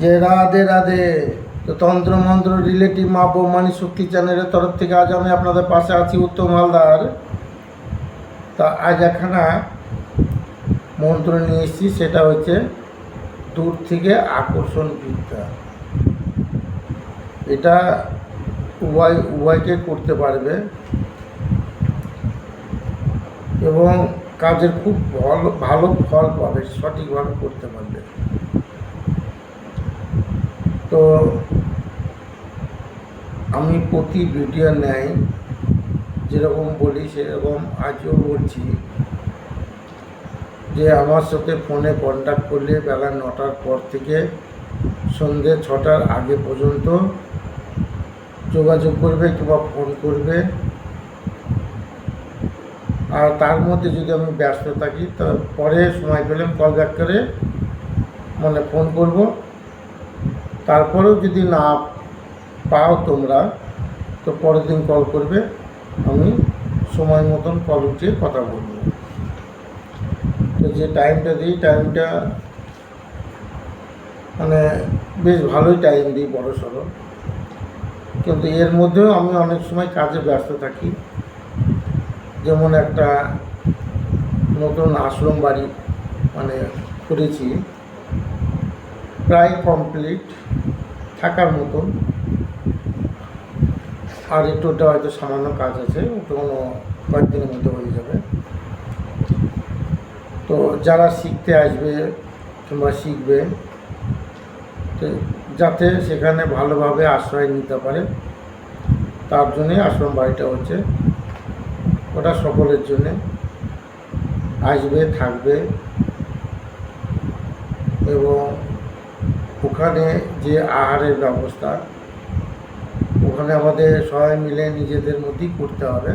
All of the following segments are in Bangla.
যে রাধে রাধে। তো তন্ত্র মন্ত্র রিলেটিভ মা বৌমানি শক্তি চ্যানেলের তরফ থেকে আজ আমি আপনাদের পাশে আছি উত্তম হালদার। তা আজ একখানা মন্ত্র নিয়ে এসেছি, সেটা হচ্ছে দূর থেকে আকর্ষণ বিদ্যা এটা উভয়, উভয়কে করতে পারবে। এবং কাজের খুব ভালো ভালো ফল পাবে, সঠিকভাবে করতে পারবে। তো আমি প্রতি ভিডিও নেয় যেরকম বলি সেরকম আজও বলছি যে আমার সাথে ফোনে কন্ট্যাক্ট করলে বেলা নটার পর থেকে সন্ধ্যে ছটার আগে পর্যন্ত যোগাযোগ করবে কিংবা ফোন করবে। আর তার মধ্যে যদি আমি ব্যস্ত থাকি তো পরে সময় পেলে কল ব্যাক করে মানে ফোন করব। তারপরেও যদি না পাও তোমরা, তো পরের দিন কল করবে, আমি সময় মতন কল উঠিয়ে কথা বলব। তো যে টাইমটা দিই টাইমটা মানে বেশ ভালোই টাইম দিই, বড় সড়ো। কিন্তু এর মধ্যেও আমি অনেক সময় কাজে ব্যস্ত থাকি। যেমন একটা নতুন আশ্রম বাড়ি মানে করেছি। প্রায় কমপ্লিট থাকার মতন। আর একটু ওটা হয়তো সামান্য কাজ আছে কোনো কয়েকদিনের মধ্যে হয়ে যাবে। তো যারা শিখতে আসবে কিংবা শিখবে যাতে সেখানে ভালোভাবে আশ্রয় নিতে পারে, তার জন্যে আশ্রম বাড়িটা হচ্ছে। ওটা সকলের জন্যে। আসবে, থাকবে। এবং ওখানে যে আহারের ব্যবস্থা, ওখানে আমাদের সবাই মিলে নিজেদের মধ্যেই করতে হবে।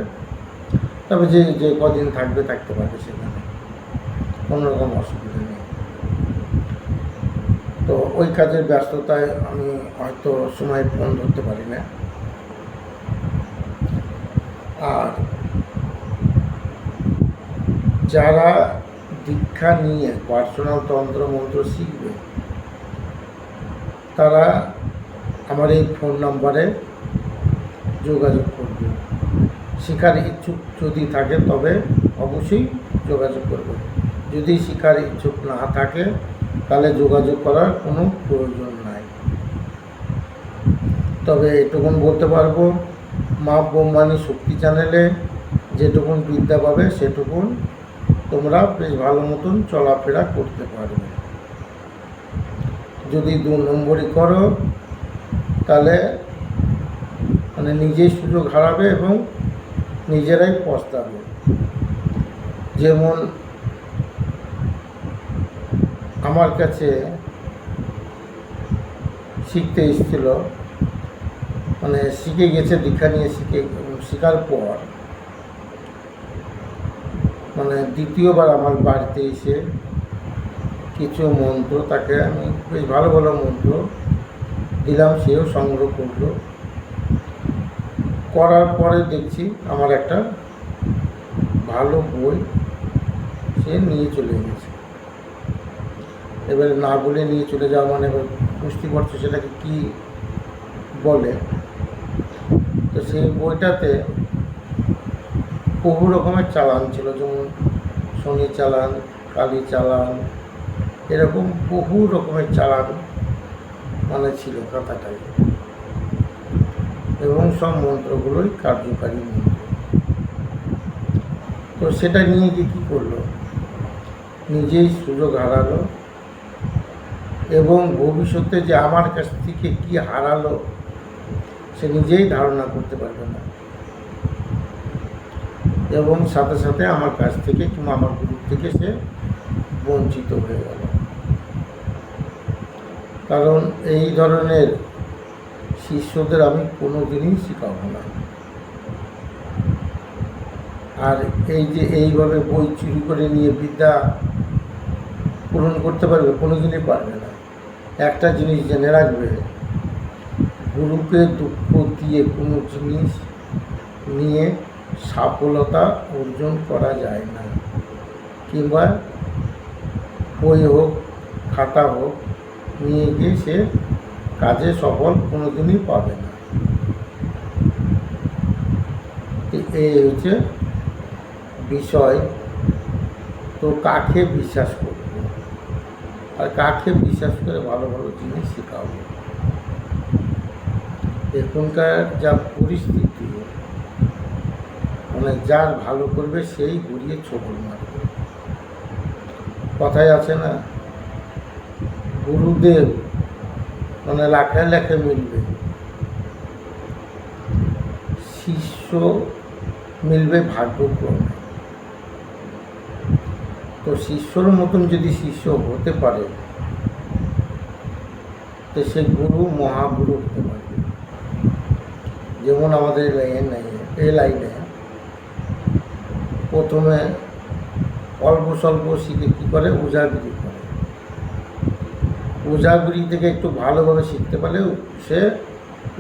তবে যে যে কদিন থাকবে, থাকতে পারবে সেখানে। কোনো রকম অসুবিধা নেই। তো ওই কাজের ব্যস্ততায় আমি হয়তো সময় ফোন ধরতে পারি না। আর যারা দীক্ষা নিয়ে পার্সোনাল তন্ত্র মন্ত্র শিখবে তারা আমার এই ফোন নাম্বারে যোগাযোগ করবে। শেখার ইচ্ছুক যদি থাকে তবে অবশ্যই যোগাযোগ করবে। যদি শেখার ইচ্ছুক না থাকে, তাহলে যোগাযোগ করার কোনো প্রয়োজন নাই। তবে এটুকুন বলতে পারব, মা বোমানি শক্তি চ্যানেলে যেটুকুন বিদ্যা পাবে, সেটুকুন তোমরা বেশ ভালো মতন চলাফেরা করতে পারবে। যদি দু নম্বরই করো, তাহলে মানে নিজেই সুযোগ হারাবে এবং নিজেরাই পস্তাবে। যেমন আমার কাছে শিখতে এসেছিল মানে শিখে গেছে, দীক্ষা নিয়ে শিখে, শেখার পর মানে দ্বিতীয়বার আমার বাড়িতে এসে কিছু মন্ত্র তাকে আমি বেশ ভালো ভালো মন্ত্র দিলাম, সেও সংগ্রহ করল। করার পরে দেখছি আমার একটা ভালো বই সে নিয়ে চলে গেছে। এবারে না বলে নিয়ে চলে যাওয়া মানে এবার বুঝতে পারছ সেটাকে কি বলে। তো সেই বইটাতে বহু রকমের চালান ছিল, যেমন শনি চালান, কালী চালান এরকম বহু রকমের চালান মানে ছিল খাতাটায় এবং সব মন্ত্রগুলোই কার্যকারী মন্ত্র। তো সেটা নিয়ে গিয়ে কী করল? নিজেই সুযোগ হারালো এবং ভবিষ্যতে যে আমার কাছ থেকে কি হারালো সে নিজেই ধারণা করতে পারবে না। এবং সাথে সাথে আমার কাছ থেকে কিংবা আমার গ্রুপ থেকে সে বঞ্চিত হয়ে গেল। কারণ এই ধরনের শিষ্যদের আমি কোনো দিনই শেখাবো না। আর এই যে এইভাবে বই চুরি করে নিয়ে বিদ্যা পূরণ করতে পারবে কোনো দিনই পারবে না। একটা জিনিস জেনে রাখবে, গুরুকে দুঃখ দিয়ে কোনো জিনিস নিয়ে সফলতা অর্জন করা যায় না। কিংবা বই হোক, খাতা হোক নিয়ে গিয়ে সে কাজে সফল কোনোদিনই পাবে না। এই হচ্ছে বিষয়। তো কাকে বিশ্বাস করব? আর কাকে বিশ্বাস করে ভালো ভালো জিনিস শেখাবো? এখনকার যা পরিস্থিতি মানে যার ভালো করবে সেই ঘুরিয়ে ছবল মারবে। কথায় আছে না গুরুদেব মানে লেখে মিলবে। শিষ্য মিলবে ভাগ্যক্রমে। তো শিষ্যর মতন যদি শিষ্য হতে পারে, তো সে গুরু, মহাগুরু হতে পারে যেমন আমাদের লাইনে, এই লাইনে প্রথমে অল্প স্বল্প শিখে কী করে? উজাগিরি করে থেকে একটু ভালোভাবে শিখতে পারলে সে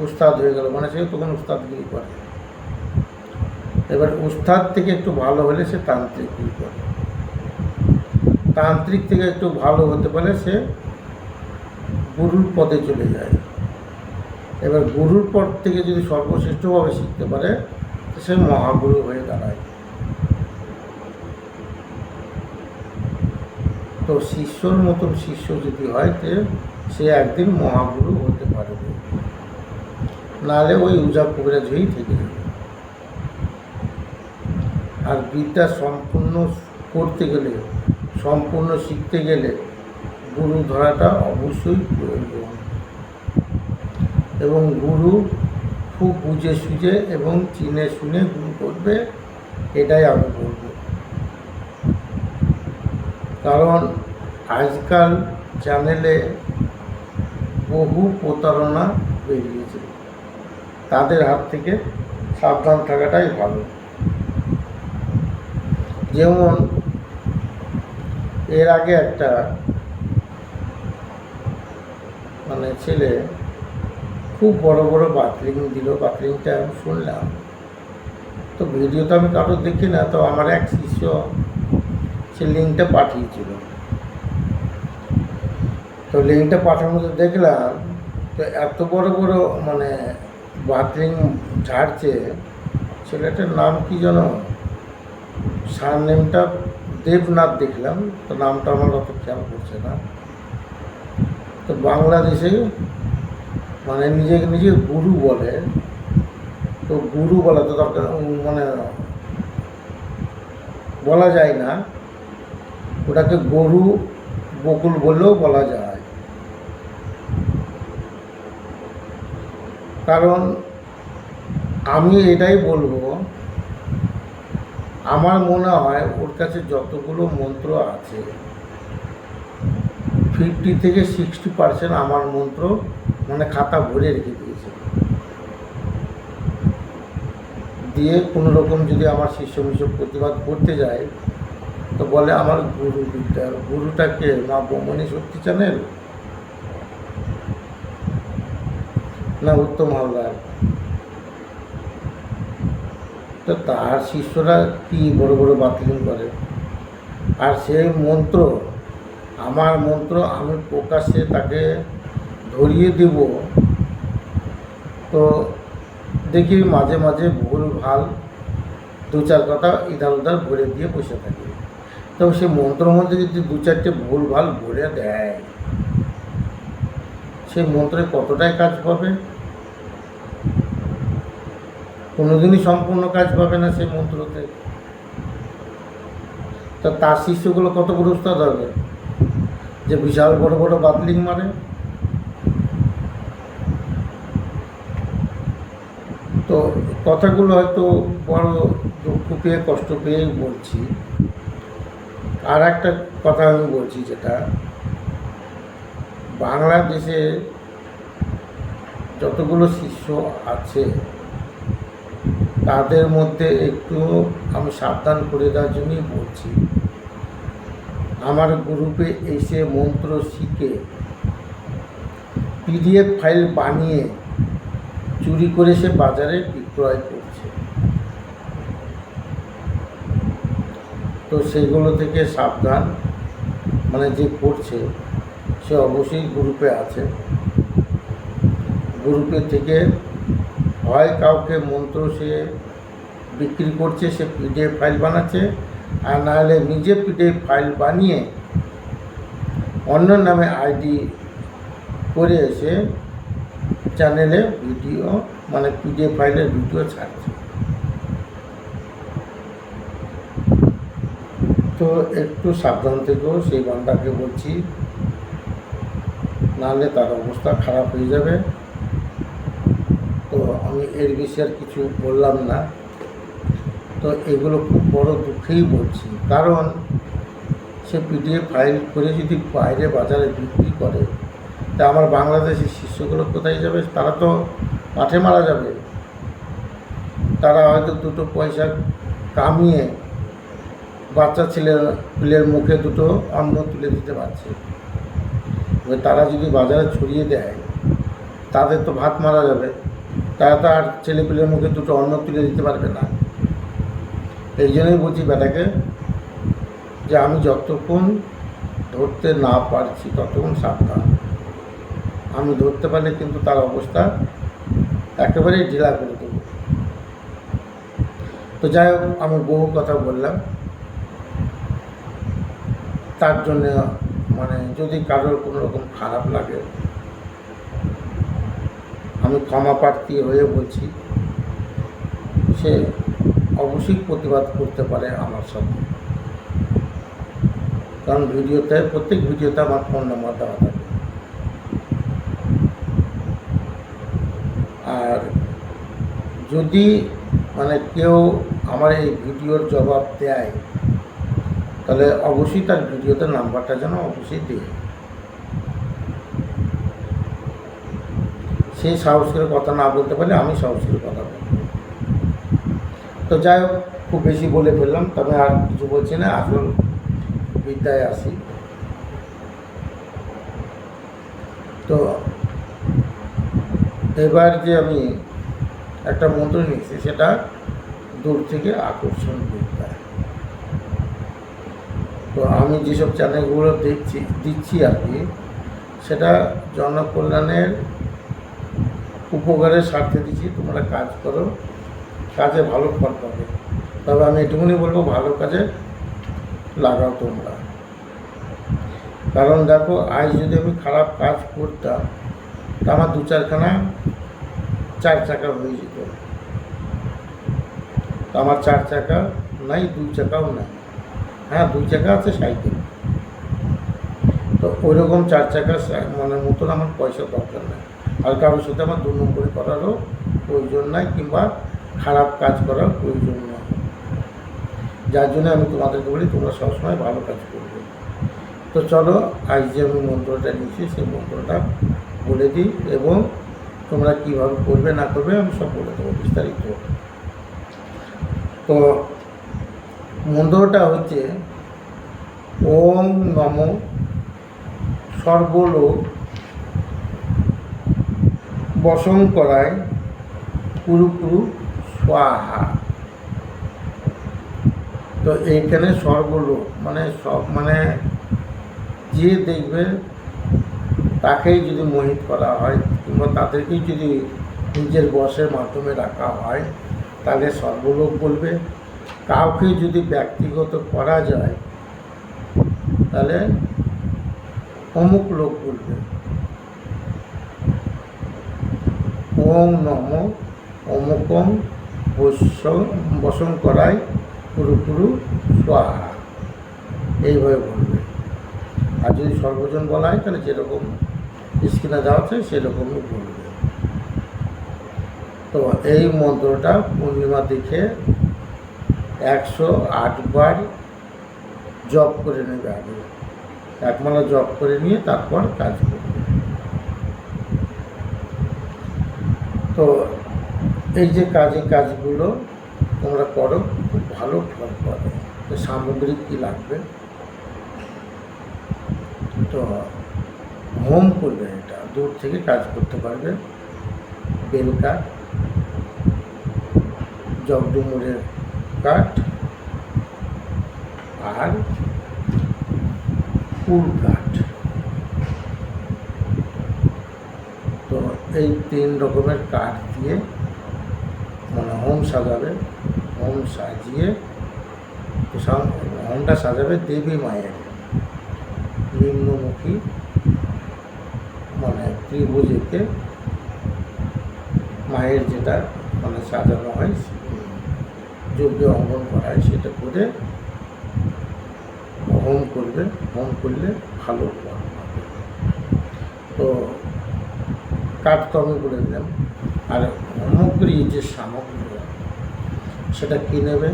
উস্তাদ হয়ে গেল মানে সে তখন উস্তাদগিরি করে। এবার উস্তাদ থেকে একটু ভালো হলে সে তান্ত্রিকগিরি করে। তান্ত্রিক থেকে একটু ভালো হতে পারলে সে গুরুর পদে চলে যায়। এবার গুরুর পদ থেকে যদি সর্বশ্রেষ্ঠভাবে শিখতে পারে সে মহাগুরু হয়ে দাঁড়ায়। তো শিষ্যর মতন শিষ্য যদি হয়, তে সে একদিন মহাগুরু হতে পারবে। নাহলে ওই উজা কবিরাজ হয়েই থেকে যাবে। আর বিদ্যা সম্পূর্ণ করতে গেলে, সম্পূর্ণ শিখতে গেলে গুরু ধরাটা অবশ্যই প্রয়োজন। এবং গুরু খুব বুঝে সুঝে এবং চিনে শুনে গুরু করবে, এটাই আমি বলব। কারণ আজকাল চ্যানেলে বহু প্রতারণা বেরিয়েছে। তাদের হাত থেকে সাবধান থাকাটাই ভালো। যেমন এর আগে একটা মানে ছেলে খুব বড় বড় বাথলিং দিল। বাথলিংটা আমি শুনলাম। তো ভিডিও তো আমি কারোর দেখি না, তো আমার এক শিষ্য সে লিঙ্কটা পাঠিয়েছিল। তো লিঙ্কটা পাঠানোতে দেখলাম, তো এত বড় বড় মানে বাথলিং ঝাড়ছে, ছেলেটার নাম কি যেন? সার নেমটা দেবনাথ দেখলাম, তো নামটা আমার অত খেয়াল করছে না। তো বাংলাদেশে মানে নিজেকে নিজে গুরু বলে, তো গুরু বলা তো দরকার মানে বলা যায় না। ওটাকে গরু বকুল বলেও বলা যায়। কারণ আমি এটাই বলব, আমার মনে হয় ওর কাছে যতগুলো মন্ত্র আছে ফিফটি থেকে সিক্সটি পার্সেন্ট আমার মন্ত্র মানে খাতা ভরে রেখে দিয়েছে। দিয়ে কোনো রকম যদি আমার শিষ্য মিশ্র প্রতিবাদ করতে যায় তো বলে, আমার গুরু বিদ্যা গুরুটাকে মা বমনি শক্তি চ্যানেল না, উত্তম হালদার। তো তার শিষ্যরা কি বড় বড় বাতিল করে? আর সেই মন্ত্র, আমার মন্ত্র আমি প্রকাশ্যে তাকে ধরিয়ে দেব। তো দেখি মাঝে মাঝে ভুল, ভালো, দু চার কথা ইধার উধার ভরে দিয়ে বসে থাকি। তবে সে মধ্যে যদি দু চারটে ভুল ভালো ভরে দেয়, সেই মন্ত্রে কতটাই কাজ পাবে? কোনোদিনই সম্পূর্ণ কাজ পাবে না সেই মন্ত্রতে। তা তার শিষ্যগুলো কত বড় হবে যে বিশাল বড় বড় বাতলিং মারে? তো কথাগুলো হয়তো বড় দুঃখ পেয়ে, কষ্ট পেয়েই বলছি। আর একটা কথা আমি বলছি যেটা, বাংলাদেশে যতগুলো শিষ্য আছে, তাদের মধ্যে একটু আমি সাবধান করে দেওয়ার জন্যই বলছি। আমার গ্রুপে এসে মন্ত্র শিখে পিডিএফ ফাইল বানিয়ে চুরি করে সে বাজারে বিক্রয় করছে। তো সেগুলো থেকে সাবধান। মানে যে করছে, সে অবশ্যই গ্রুপে আছে। গ্রুপে থেকে হয় কাউকে মন্ত্র সে বিক্রি করছে, সে পিডিএফ ফাইল বানাচ্ছে, আর নাহলে নিজে পিডিএফ ফাইল বানিয়ে অন্য নামে আইডি করে এসে চ্যানেলে ভিডিও মানে পিডিএফ ফাইলের ভিডিও ছাড়ছে। তো একটু সাবধান থেকেও সেই বান্দাকে বলছি। নাহলে তার অবস্থা খারাপ হয়ে যাবে। তো আমি এর বেশি আর কিছু বললাম না। তো এগুলো খুব বড় দুঃখেই বলছি। কারণ সে পিডিএফ ফাইল করে যদি বাইরে বাজারে বিক্রি করে, তা আমার বাংলাদেশের শিষ্যগুলো কোথায় যাবে? তারা তো মাঠে মারা যাবে। তারা হয়তো দুটো পয়সা কামিয়ে বাচ্চা ছেলে পিলের মুখে দুটো অন্ন তুলে দিতে পারছে। এবার তারা যদি বাজারে ছড়িয়ে দেয়, তাদের তো ভাত মারা যাবে। তারা তো আর ছেলে পিলের মুখে দুটো অন্ন তুলে দিতে পারবে না। এই জন্যই বলছি বেটাকে যে আমি যতক্ষণ ধরতে না পারছি, ততক্ষণ সাবধান। আমি ধরতে পারলে কিন্তু তার অবস্থা একেবারেই ঢিলা করে দেবো। তো যাই হোক, আমি বহু কথা বললাম। তার জন্য মানে যদি কারোর কোনো রকম খারাপ লাগে, আমি ক্ষমা প্রার্থী হয়ে বলছি, সে অবশ্যই প্রতিবাদ করতে পারে আমার সাথে। কারণ ভিডিওতে, প্রত্যেক ভিডিওতে আমার ফোন নাম্বার দেওয়া থাকে। আর যদি মানে কেউ আমার এই ভিডিওর জবাব দেয় তাহলে অবশ্যই তার ভিডিওতে নাম্বারটা যেন অবশ্যই দেয় সে সাহস করে কথা না বলতে পারলে আমি সাহস করে কথা বলব। তো যাই হোক, খুব বেশি বলে ফেললাম, তবে আর কিছু বলছি না, আসল বিদ্যায় আসি। তো এবার যে আমি একটা মন্ত্র নিচ্ছি সেটা দূর থেকে আকর্ষণ বিদ্যা তো আমি যেসব চ্যানেলগুলো দেখছি, দিচ্ছি আর কি, সেটা জনকল্যাণের উপকারের স্বার্থে দিচ্ছি। তোমরা কাজ করো, কাজে ভালো ফল পাবে। তবে আমি এটুকুনি বলব, ভালো কাজে লাগাও তোমরা। কারণ দেখো, আজ যদি আমি খারাপ কাজ করতাম, তা আমার দু চারখানা চার চাকা হয়ে যেত। আমার চার চাকা নাই দুই চাকাও নাই। হ্যাঁ দুই চাকা আছে সাইকেল তো ওইরকম চার চাকা মানে মতন আমার পয়সা দরকার নেই। আর কারোর সাথে আমার দু নম্বরই করারও প্রয়োজন নাই, কিংবা খারাপ কাজ করার প্রয়োজন নয় যার জন্য আমি তোমাদেরকে বলি, তোমরা সবসময় ভালো কাজ করবে। তো চলো, আজ যে আমি মন্ত্রটা নিয়েছি সেই মন্ত্রটা বলে দিই, এবং তোমরা কীভাবে করবে, না করবে, আমি সব বলে দেবো বিস্তারিত। তো মন্ত্রটা হচ্ছে ওম নম সর্বলোক বসন করায় কুরু কুরু স্বাহা। তো এইখানে সর্বলোক মানে সব মানে যে দেখবে তাকেই যদি মোহিত করা হয়, কিংবা তাদেরকেই যদি নিজের বসের মাধ্যমে রাখা হয়, তাহলে সর্বলোক বলবে। কাউকে যদি ব্যক্তিগত করা যায়, তাহলে অমুক লোক বলবে ওম নম অমুকম বসন করায় পুরুপুরু স্বাহা। এইভাবে বলবে। আর যদি সর্বজন বলা হয় তাহলে যেরকম স্ক্রিনে দেওয়া আছে, সেরকমই বলবে। তো এই মন্ত্রটা পূর্ণিমা দিকে একশো আটবার জপ করে নেবে আগে। একমালা জপ করে নিয়ে তারপর কাজ করবে। তো এই যে কাজে কাজগুলো তোমরা করো, খুব ভালো ফল পাবে। তো সামগ্রিক কী লাগবে? তো হোম করবে এটা, দূর থেকে কাজ করতে পারবে। বেল কাঠ জগডুমুরের কাঠ আর কুল কাঠ। এই তিন রকমের কাঠ দিয়ে মানে হোম সাজাবে, হোম সাজিয়ে তো হোমটা সাজাবে দেবী মায়ের। নিম্নমুখী মানে ত্রিভুজেতে মায়ের যেটা মানে সাজানো হয় যোগ্য অঙ্গন করায় সেটা করে হোম করবে হোম করলে ভালো ফল পাবে। তো আমি বলে দিলাম আর সামগ্রী যে সামগ্রী, সেটা কী নেবে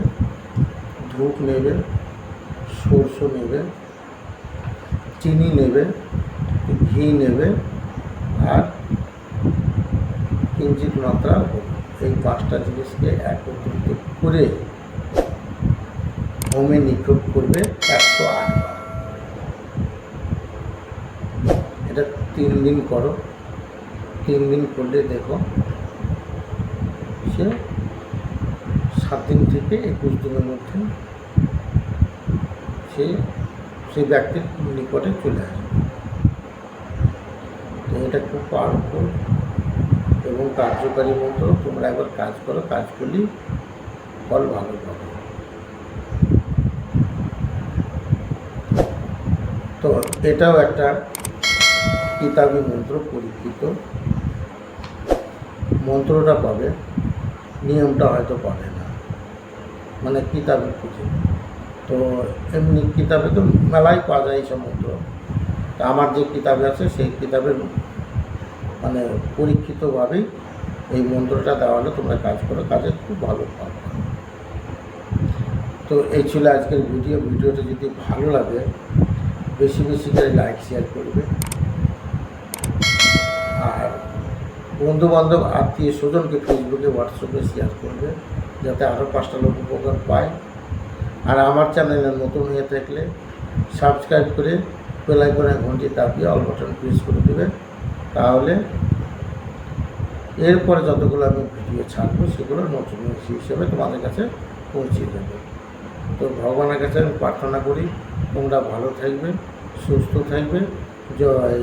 ধূপ নেবে, সরষ নেবে, চিনি নেবে, ঘি নেবে, আর কিঞ্চিত মাত্রা। এই পাঁচটা জিনিসকে একত্রিত করে হোমে নিক্ষেপ করবে একশো আটবার এটা তিন দিন করো। তিন দিন করলে দেখো সে সাত দিন থেকে একুশ দিনের মধ্যে সে সেই ব্যক্তির নিকটে চলে আসবে। তো এটা খুব পাওয়ারফুল এবং কার্যকারী মন্ত্র তোমরা একবার কাজ করো কাজ করলেই ফল ভালো পাবে। তো এটাও একটা কিতাবি মন্ত্র, পরীক্ষিত। মন্ত্রটা পাবে, নিয়মটা হয়তো পাবে না। মানে কিতাবে খুঁজে। তো এমনি কিতাবে তো মেলায় পাওয়া যায় এইসব মন্ত্র। আমার যে কিতাবে আছে, সেই কিতাবের মানে পরীক্ষিতভাবেই এই মন্ত্রটা দেওয়া হলে তোমরা কাজ করো, কাজে খুব ভালো ফল। তো এই ছিল আজকের ভিডিও। ভিডিওটা যদি ভালো লাগে, বেশি বেশি করে লাইক, শেয়ার করবে। আর বন্ধু বান্ধব আত্মীয় স্বজনকে ফেসবুকে, হোয়াটসঅ্যাপে শেয়ার করবে, যাতে আরও পাঁচটা লোক উপকার পায়। আর আমার চ্যানেলে নতুন হয়ে থাকলে সাবস্ক্রাইব করে বেলাই করে ঘন্টি দাবিয়ে অল বাটন প্রেস করে দেবে। তাহলে এরপরে যতগুলো আমি ভিডিও ছাড়বো, সেগুলো নতুন হিসেবে তোমাদের কাছে পৌঁছে দেবে। তো ভগবানের কাছে আমি প্রার্থনা করি, তোমরা ভালো থাকবে, সুস্থ থাকবে, জয়